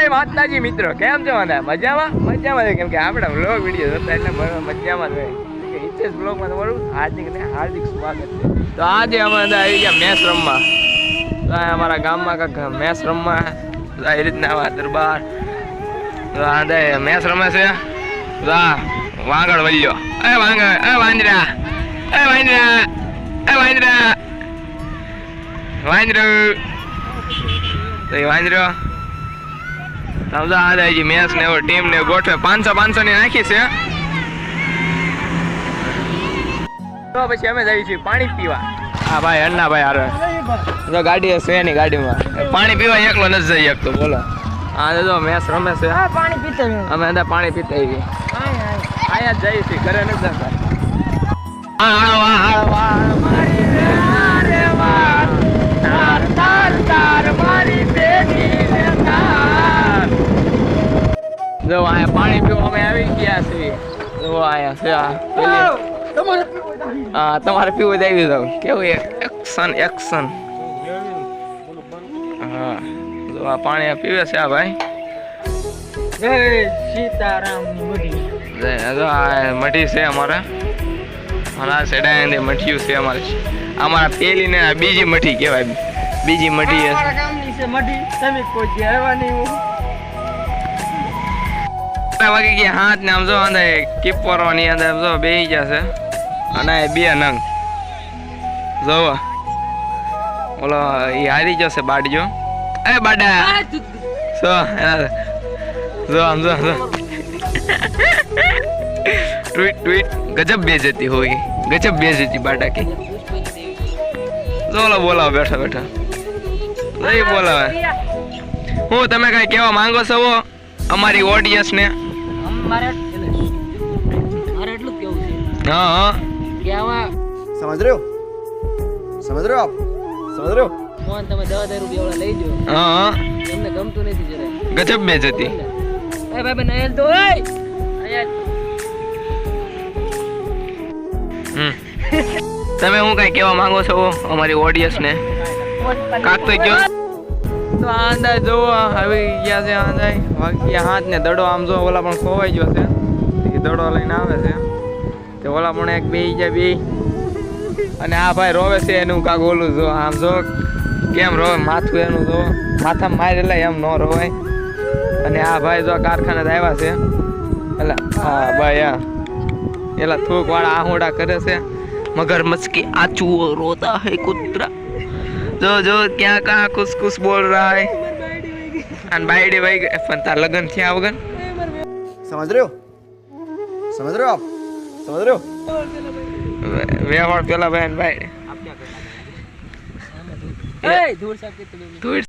જય માતાજી મિત્રો, કેમ છો બધા? મજામાં? મજામાં કેમ કે આપણે બ્લોગ વીડિયો જોતા એટલે મજામાં જ હોય. બ્લોગમાં તમારું હાર્દિક ને હાર્દિક સ્વાગત છે. તો આજે અમે બધા આવી ગયા મેસ રમવા. તો અમારા ગામમાં કાંક મેસ રમવા. એ રીતના આવા દરબાર. તો આ મેચ રમે છે. વાહ વાંગડ વલ્યો. એ વાંગડ, એ વાંદરા. એ વાંદરા. એ વાંદરા. વાંદરો. તો એ વાંદરો. સમજો આ જાય મેચ ને એવો ટીમ ને ગોઠવે. પાંચસો પાંચસો ની નાખી છે. તો પછી અમે જઈએ છીએ પાણી પીવા. હા ભાઈ અન્ના ભાઈ હારે. જો ગાડી છે એની ગાડીમાં. પાણી પીવા એકલો નથી જઈ શકતો બોલો. હા જો મેચ રમે છે. હા પાણી પીતો અમે અંદર પાણી પીતા આવી આયા જઈએ છીએ ઘરે નથી જતા. હા હા હા જો અહીંયા પાણી પીવા અમે આવી ગયા છીએ. જો અહીંયા છે આ હા તમારે પીવું જ આવી જાવ કેવું એક્શન એક્શન. હા જો આ પાણી પીવે છે આ ભાઈ. જય આ મઠી છે અમારે. અને આ સેડાની મઠિયું છે અમારે. અમારા પેલી ને બીજી મઠી કહેવાય. બીજી મઠી છે. તમે કોઈ છે વાગી ગયા. હાથ ને આમ જો અંદર કીપરો ની અંદર જો બેહી જશે અને આ બે નંગ. જોવો. ઓલો એ હારી જશે બાડજો. એ બાડા. સો જો, આમ જો જો. Tweet tweet. ગજબ બેજતી હોય. ગજબ બેજતી બાડા કે. જો બોલાવો, બેઠા બેઠા. નહીં બોલાવે. હું, તમે કઈ કહેવા માંગો છો? અમારી ઓડિયન્સ ને. આમ હા કે સમજ રહ્યો? સમજ રહ્યો સમજ રહ્યો? ફોન તમે દસ હજાર લઈ જો હા હા. ગમતું નથી જરા ગજબ મેચ હતી. એ ભાઈ બેન અયલ તો અયલ તમે હું કઈ કહેવા માંગો છો અમારી ઓડિયન્સ ને? કાક તો ગયો તો આંદા જોવો આવી ગયા છે આંદા બાકી હાથ ને દડો આમ જો, ઓલા પણ ખોવાઈ ગયો છે. એ દડો લઈને આવે છે. તે ઓલા પણ એક બે જાય બે અને આ ભાઈ રોવે છે એનું કાંક ઓલું જો, આમ જો, કેમ રોવે, માથું એનું જો. માથામાં મારેલા એમ ન રોવાય. અને આ ભાઈ જો કારખાને આવ્યા છે. એટલે હા ભાઈ હા એલા થૂક વાળા આહોડા કરે છે. મગર મચકી આચુઓ રોતા હે કુતરા. जो जो क्या कहा कुछ कुछ बोल रहा है अन बाईडी भाई फंता लगन थे आवगन समझ रहे हो समझ रहे हो आप समझ रहे हो वे पहला बहन भाई आप क्या कर रहे हो